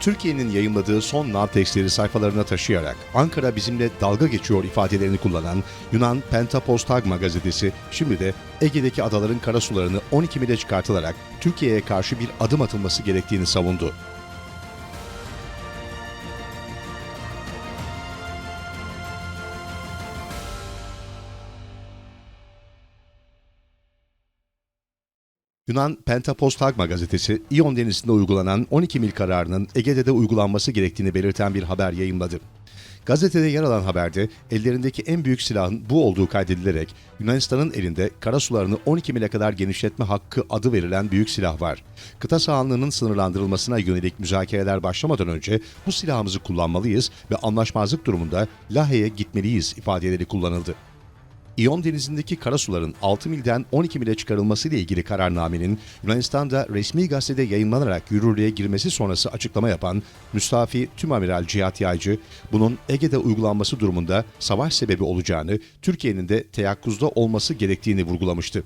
Türkiye'nin yayımladığı son Navtextleri sayfalarına taşıyarak Ankara bizimle dalga geçiyor ifadelerini kullanan Yunan Pentapostagma gazetesi şimdi de Ege'deki adaların karasularını 12 mile çıkartılarak Türkiye'ye karşı bir adım atılması gerektiğini savundu. Yunan Pentapostagma gazetesi, İyon denizinde uygulanan 12 mil kararının Ege'de de uygulanması gerektiğini belirten bir haber yayımladı. Gazetede yer alan haberde ellerindeki en büyük silahın bu olduğu kaydedilerek Yunanistan'ın elinde karasularını 12 mile kadar genişletme hakkı adı verilen büyük silah var. Kıta sahanlığının sınırlandırılmasına yönelik müzakereler başlamadan önce bu silahımızı kullanmalıyız ve anlaşmazlık durumunda Lahey'e gitmeliyiz ifadeleri kullanıldı. İyon denizindeki karasuların 6 milden 12 mile çıkarılması ile ilgili kararnamenin Yunanistan'da resmi gazetede yayınlanarak yürürlüğe girmesi sonrası açıklama yapan Müstafi Tümamiral Cihat Yaycı, bunun Ege'de uygulanması durumunda savaş sebebi olacağını, Türkiye'nin de teyakkuzda olması gerektiğini vurgulamıştı.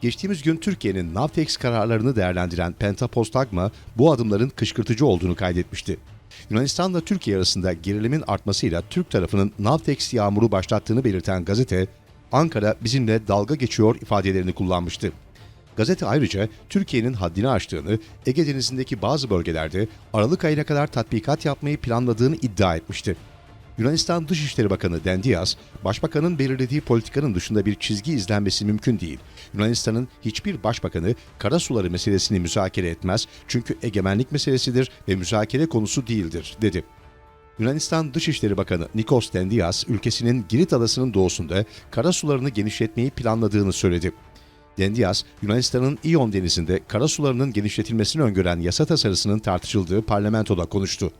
Geçtiğimiz gün Türkiye'nin Navtex kararlarını değerlendiren Pentapostagma bu adımların kışkırtıcı olduğunu kaydetmişti. Yunanistan'la Türkiye arasında gerilimin artmasıyla Türk tarafının Navtex yağmuru başlattığını belirten gazete, Ankara bizimle dalga geçiyor ifadelerini kullanmıştı. Gazete ayrıca Türkiye'nin haddini aştığını, Ege Denizi'ndeki bazı bölgelerde Aralık ayına kadar tatbikat yapmayı planladığını iddia etmişti. Yunanistan Dışişleri Bakanı Dendias, Başbakanın belirlediği politikanın dışında bir çizgi izlenmesi mümkün değil. Yunanistan'ın hiçbir başbakanı karasuları meselesini müzakere etmez çünkü egemenlik meselesidir ve müzakere konusu değildir, dedi. Yunanistan Dışişleri Bakanı Nikos Dendias, ülkesinin Girit adasının doğusunda karasularını genişletmeyi planladığını söyledi. Dendias, Yunanistan'ın İyon denizinde karasularının genişletilmesini öngören yasa tasarısının tartışıldığı parlamentoda konuştu.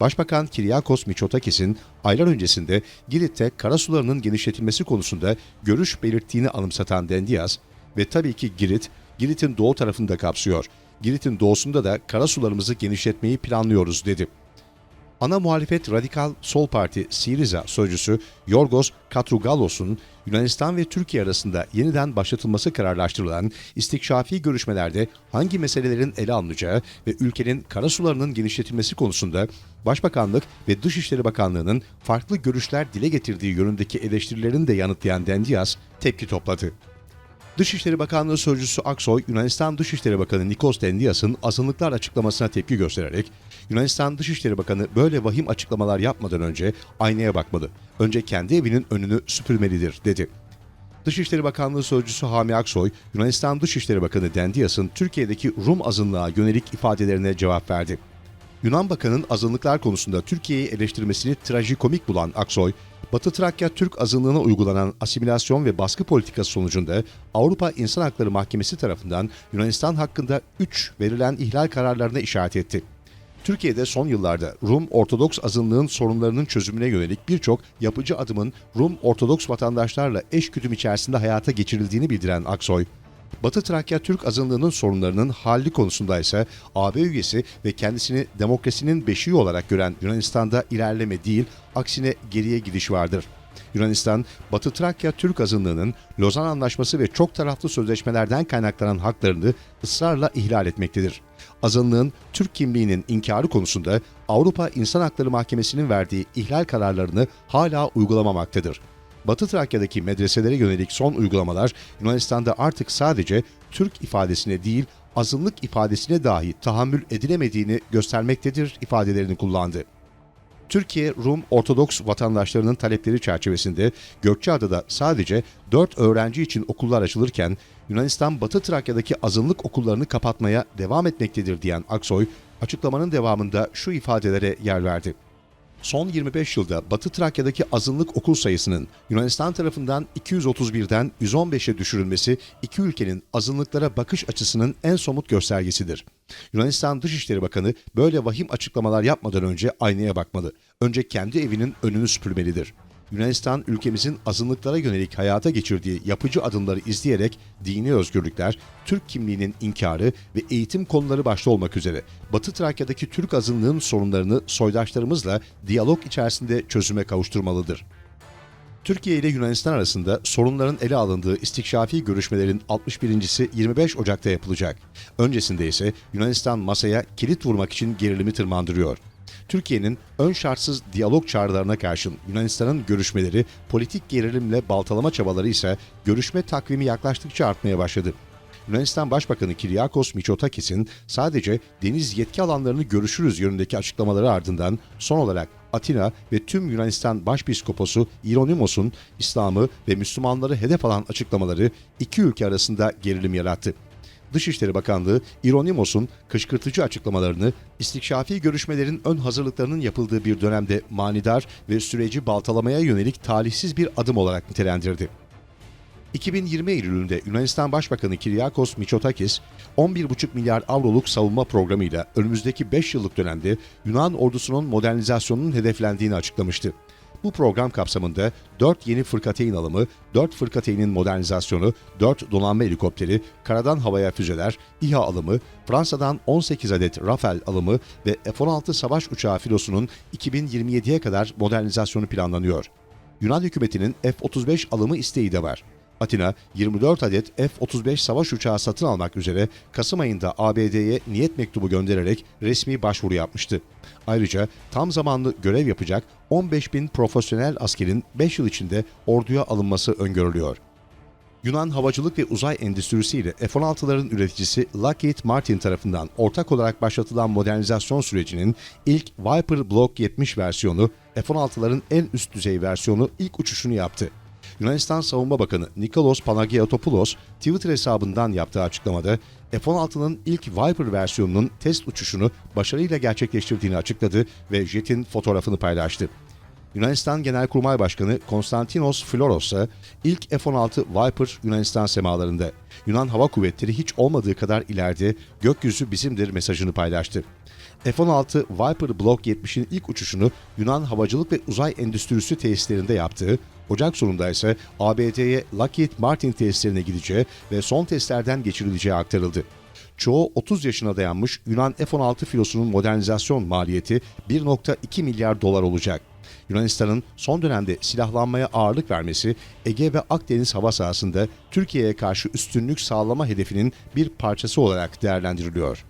Başbakan Kiryakos Mitsotakis'in aylar öncesinde Girit'te karasularının genişletilmesi konusunda görüş belirttiğini anımsatan Dendias ve tabii ki Girit, Girit'in doğu tarafını da kapsıyor. Girit'in doğusunda da karasularımızı genişletmeyi planlıyoruz dedi. Ana muhalefet Radikal Sol Parti Siriza sözcüsü Yorgos Katrougalos'un Yunanistan ve Türkiye arasında yeniden başlatılması kararlaştırılan istikşafi görüşmelerde hangi meselelerin ele alınacağı ve ülkenin karasularının genişletilmesi konusunda Başbakanlık ve Dışişleri Bakanlığı'nın farklı görüşler dile getirdiği yönündeki eleştirilerini de yanıtlayan Dendias tepki topladı. Dışişleri Bakanlığı Sözcüsü Aksoy, Yunanistan Dışişleri Bakanı Nikos Dendias'ın azınlıklar açıklamasına tepki göstererek, Yunanistan Dışişleri Bakanı böyle vahim açıklamalar yapmadan önce aynaya bakmalı. Önce kendi evinin önünü süpürmelidir, dedi. Dışişleri Bakanlığı Sözcüsü Hami Aksoy, Yunanistan Dışişleri Bakanı Dendias'ın Türkiye'deki Rum azınlığa yönelik ifadelerine cevap verdi. Yunan Bakanı'nın azınlıklar konusunda Türkiye'yi eleştirmesini trajikomik bulan Aksoy, Batı Trakya Türk azınlığına uygulanan asimilasyon ve baskı politikası sonucunda Avrupa İnsan Hakları Mahkemesi tarafından Yunanistan hakkında 3 verilen ihlal kararlarına işaret etti. Türkiye'de son yıllarda Rum Ortodoks azınlığın sorunlarının çözümüne yönelik birçok yapıcı adımın Rum Ortodoks vatandaşlarla eş güdüm içerisinde hayata geçirildiğini bildiren Aksoy, Batı Trakya Türk azınlığının sorunlarının halli konusunda ise AB üyesi ve kendisini demokrasinin beşiği olarak gören Yunanistan'da ilerleme değil, aksine geriye gidiş vardır. Yunanistan, Batı Trakya Türk azınlığının Lozan Anlaşması ve çok taraflı sözleşmelerden kaynaklanan haklarını ısrarla ihlal etmektedir. Azınlığın Türk kimliğinin inkarı konusunda Avrupa İnsan Hakları Mahkemesi'nin verdiği ihlal kararlarını hala uygulamamaktadır. Batı Trakya'daki medreselere yönelik son uygulamalar Yunanistan'da artık sadece Türk ifadesine değil azınlık ifadesine dahi tahammül edilemediğini göstermektedir ifadelerini kullandı. Türkiye, Rum Ortodoks vatandaşlarının talepleri çerçevesinde Gökçeada'da sadece 4 öğrenci için okullar açılırken Yunanistan Batı Trakya'daki azınlık okullarını kapatmaya devam etmektedir diyen Aksoy, açıklamanın devamında şu ifadelere yer verdi. Son 25 yılda Batı Trakya'daki azınlık okul sayısının Yunanistan tarafından 231'den 115'e düşürülmesi iki ülkenin azınlıklara bakış açısının en somut göstergesidir. Yunanistan Dışişleri Bakanı böyle vahim açıklamalar yapmadan önce aynaya bakmalı. Önce kendi evinin önünü süpürmelidir. Yunanistan ülkemizin azınlıklara yönelik hayata geçirdiği yapıcı adımları izleyerek dini özgürlükler, Türk kimliğinin inkarı ve eğitim konuları başta olmak üzere Batı Trakya'daki Türk azınlığın sorunlarını soydaşlarımızla diyalog içerisinde çözüme kavuşturmalıdır. Türkiye ile Yunanistan arasında sorunların ele alındığı istikşafi görüşmelerin 61.si 25 Ocak'ta yapılacak. Öncesinde ise Yunanistan masaya kilit vurmak için gerilimi tırmandırıyor. Türkiye'nin ön şartsız diyalog çağrılarına karşın Yunanistan'ın görüşmeleri politik gerilimle baltalama çabaları ise görüşme takvimi yaklaştıkça artmaya başladı. Yunanistan Başbakanı Kiryakos Mitsotakis'in sadece deniz yetki alanlarını görüşürüz yönündeki açıklamaları ardından son olarak Atina ve tüm Yunanistan Başpiskoposu Ironimos'un İslam'ı ve Müslümanları hedef alan açıklamaları iki ülke arasında gerilim yarattı. Dışişleri Bakanlığı Ironimos'un kışkırtıcı açıklamalarını istikşafi görüşmelerin ön hazırlıklarının yapıldığı bir dönemde manidar ve süreci baltalamaya yönelik talihsiz bir adım olarak nitelendirdi. 2020 Eylül'ünde Yunanistan Başbakanı Kiryakos Mitsotakis, 11,5 milyar avroluk savunma programıyla önümüzdeki 5 yıllık dönemde Yunan ordusunun modernizasyonunun hedeflendiğini açıklamıştı. Bu program kapsamında 4 yeni fırkateyn alımı, 4 fırkateynin modernizasyonu, 4 donanma helikopteri, karadan havaya füzeler, İHA alımı, Fransa'dan 18 adet Rafale alımı ve F-16 savaş uçağı filosunun 2027'ye kadar modernizasyonu planlanıyor. Yunan hükümetinin F-35 alımı isteği de var. Atina 24 adet F-35 savaş uçağı satın almak üzere Kasım ayında ABD'ye niyet mektubu göndererek resmi başvuru yapmıştı. Ayrıca tam zamanlı görev yapacak 15 bin profesyonel askerin 5 yıl içinde orduya alınması öngörülüyor. Yunan havacılık ve uzay endüstrisi ile F-16'ların üreticisi Lockheed Martin tarafından ortak olarak başlatılan modernizasyon sürecinin ilk Viper Block 70 versiyonu, F-16'ların en üst düzey versiyonu ilk uçuşunu yaptı. Yunanistan Savunma Bakanı Nikolos Panagiotopoulos Twitter hesabından yaptığı açıklamada F-16'nın ilk Viper versiyonunun test uçuşunu başarıyla gerçekleştirdiğini açıkladı ve jetin fotoğrafını paylaştı. Yunanistan Genelkurmay Başkanı Konstantinos Floros ise ilk F-16 Viper Yunanistan semalarında Yunan Hava Kuvvetleri hiç olmadığı kadar ileride gökyüzü bizimdir mesajını paylaştı. F-16 Viper Block 70'in ilk uçuşunu Yunan Havacılık ve Uzay Endüstrisi tesislerinde yaptığı, Ocak sonunda ise ABD'ye Lockheed Martin tesislerine gideceği ve son testlerden geçirileceği aktarıldı. Çoğu 30 yaşına dayanmış Yunan F-16 filosunun modernizasyon maliyeti 1.2 milyar dolar olacak. Yunanistan'ın son dönemde silahlanmaya ağırlık vermesi Ege ve Akdeniz hava sahasında Türkiye'ye karşı üstünlük sağlama hedefinin bir parçası olarak değerlendiriliyor.